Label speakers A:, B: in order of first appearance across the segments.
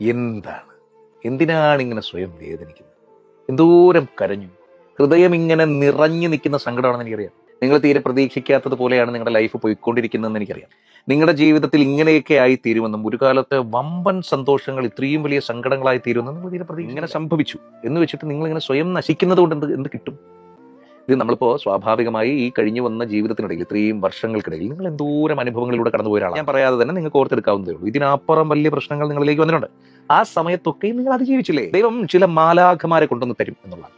A: എന്താണ്? എന്തിനാണ് ഇങ്ങനെ സ്വയം വേദനിക്കുന്നത്? എന്തോരം കരഞ്ഞു. ഹൃദയം ഇങ്ങനെ നിറഞ്ഞു നിൽക്കുന്ന സങ്കടമാണെന്ന് എനിക്കറിയാം. നിങ്ങൾ തീരെ പ്രതീക്ഷിക്കാത്തത് പോലെയാണ് നിങ്ങളുടെ ലൈഫ് പോയിക്കൊണ്ടിരിക്കുന്നതെന്ന് എനിക്കറിയാം. നിങ്ങളുടെ ജീവിതത്തിൽ ഇങ്ങനെയൊക്കെ ആയി തീരുമെന്നും ഒരു കാലത്ത് വമ്പൻ സന്തോഷങ്ങൾ ഇത്രയും വലിയ സങ്കടങ്ങളായി തീരുമെന്നും നിങ്ങൾ തീരെ പ്രതീക്ഷ ഇങ്ങനെ സംഭവിച്ചു. എന്ന് വെച്ചിട്ട് നിങ്ങൾ ഇങ്ങനെ സ്വയം നശിക്കുന്നത് കൊണ്ട് എന്ത് എന്ത് കിട്ടും? ഇത് നമ്മളിപ്പോ സ്വാഭാവികമായി ഈ കഴിഞ്ഞു വന്ന ജീവിതത്തിനിടയിൽ ഇത്രയും വർഷങ്ങൾക്കിടയിൽ നിങ്ങൾ എന്തോരം അനുഭവങ്ങളിലൂടെ കടന്നുപോയ ഒരാളാണ്. ഞാൻ പറയാതെ തന്നെ നിങ്ങൾക്ക് ഓർത്തെടുക്കാവുന്നതേ ഉള്ളൂ. ഇതിനപ്പുറം വലിയ പ്രശ്നങ്ങൾ നിങ്ങളിലേക്ക് വന്നിട്ടുണ്ട്. ആ സമയത്തൊക്കെ നിങ്ങൾ അതിജീവിച്ചില്ലേ? ദൈവം ചില മാലാഖമാരെ കൊണ്ടുവന്ന് തരും എന്നുള്ളതാണ്.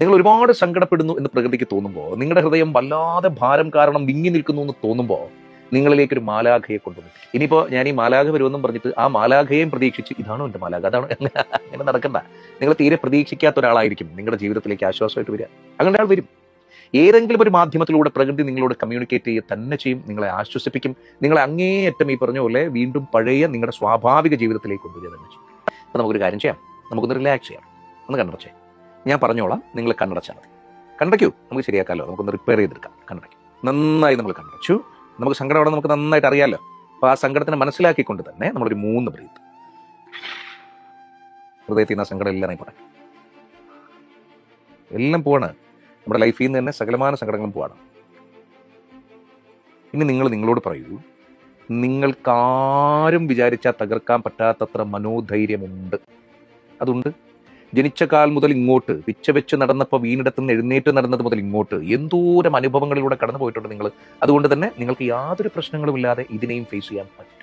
A: നിങ്ങൾ ഒരുപാട് സങ്കടപ്പെടുന്നു എന്ന് പ്രകൃതിക്ക് തോന്നുമ്പോൾ നിങ്ങളുടെ ഹൃദയം വല്ലാതെ ഭാരം കാരണം വിങ്ങി നിൽക്കുന്നു എന്ന് തോന്നുമ്പോൾ നിങ്ങളിലേക്ക് ഒരു മാലാഖയെ കൊണ്ടുവന്നു. ഇനിയിപ്പോ ഞാൻ ഈ മാലാഖ വരുമെന്നും പറഞ്ഞിട്ട് ആ മാലാഖയെയും പ്രതീക്ഷിച്ച് ഇതാണോ എന്റെ മാലാഖ? അതാണ്? അങ്ങനെ നടക്കണ്ട. നിങ്ങൾ തീരെ പ്രതീക്ഷിക്കാത്ത ഒരാളായിരിക്കും നിങ്ങളുടെ ജീവിതത്തിലേക്ക് ആശ്വാസമായിട്ട് വരിക. അങ്ങനെ ഒരാൾ വരും. ഏതെങ്കിലും ഒരു മാധ്യമത്തിലൂടെ പ്രകൃതി നിങ്ങളോട് കമ്മ്യൂണിക്കേറ്റ് ചെയ്യുക തന്നെ ചെയ്യും. നിങ്ങളെ ആശ്വസിപ്പിക്കും. നിങ്ങളെ അങ്ങേയറ്റം ഈ പറഞ്ഞ പോലെ വീണ്ടും പഴയ നിങ്ങളുടെ സ്വാഭാവിക ജീവിതത്തിലേക്ക് കൊണ്ടുവരിക തന്നെ ചെയ്യും. അപ്പൊ നമുക്കൊരു കാര്യം ചെയ്യാം. നമുക്കൊന്ന് റിലാക്സ് ചെയ്യാം. ഒന്ന് കണ്ണടച്ചേ. ഞാൻ പറഞ്ഞോളാം. നിങ്ങൾ കണ്ണടച്ചാൽ മതി. കണ്ടയ്ക്കൂ. നമുക്ക് ശരിയാക്കാമല്ലോ. നമുക്കൊന്ന് റിപ്പയർ ചെയ്തെടുക്കാം. കണ്ടടയ്ക്കും നന്നായി നമ്മൾ കണ്ണടച്ചു. നമുക്ക് സങ്കടം അവിടെ നമുക്ക് നന്നായിട്ട് അറിയാമല്ലോ അപ്പൊ ആ സങ്കടത്തിനെ മനസ്സിലാക്കിക്കൊണ്ട് തന്നെ നമ്മളൊരു മൂന്ന് ബ്രീത്ത് ഹൃദയത്തിൽ നിന്ന് ആ സങ്കടം എല്ലാം പോട്ടെ എല്ലാം പോവാണ്. നമ്മുടെ ലൈഫിൽ നിന്ന് തന്നെ സകലമാന സങ്കടങ്ങളും പോവാണ്. ഇനി നിങ്ങൾ നിങ്ങളോട് പറയൂ നിങ്ങൾക്കാരും വിചാരിച്ചാൽ തകർക്കാൻ പറ്റാത്തത്ര മനോധൈര്യമുണ്ട്. അതുണ്ട്. ജനിച്ച കാൽ മുതൽ ഇങ്ങോട്ട് പിച്ച വെച്ച് നടന്നപ്പോൾ വീണിടത്ത് നിന്ന് എഴുന്നേറ്റ് നടന്നത് മുതൽ ഇങ്ങോട്ട് എന്തോരം അനുഭവങ്ങളിലൂടെ കടന്നു പോയിട്ടുണ്ട് നിങ്ങൾ. അതുകൊണ്ട് തന്നെ നിങ്ങൾക്ക് യാതൊരു പ്രശ്നങ്ങളും ഇല്ലാതെ ഇതിനെയും ഫേസ് ചെയ്യാൻ പറ്റും.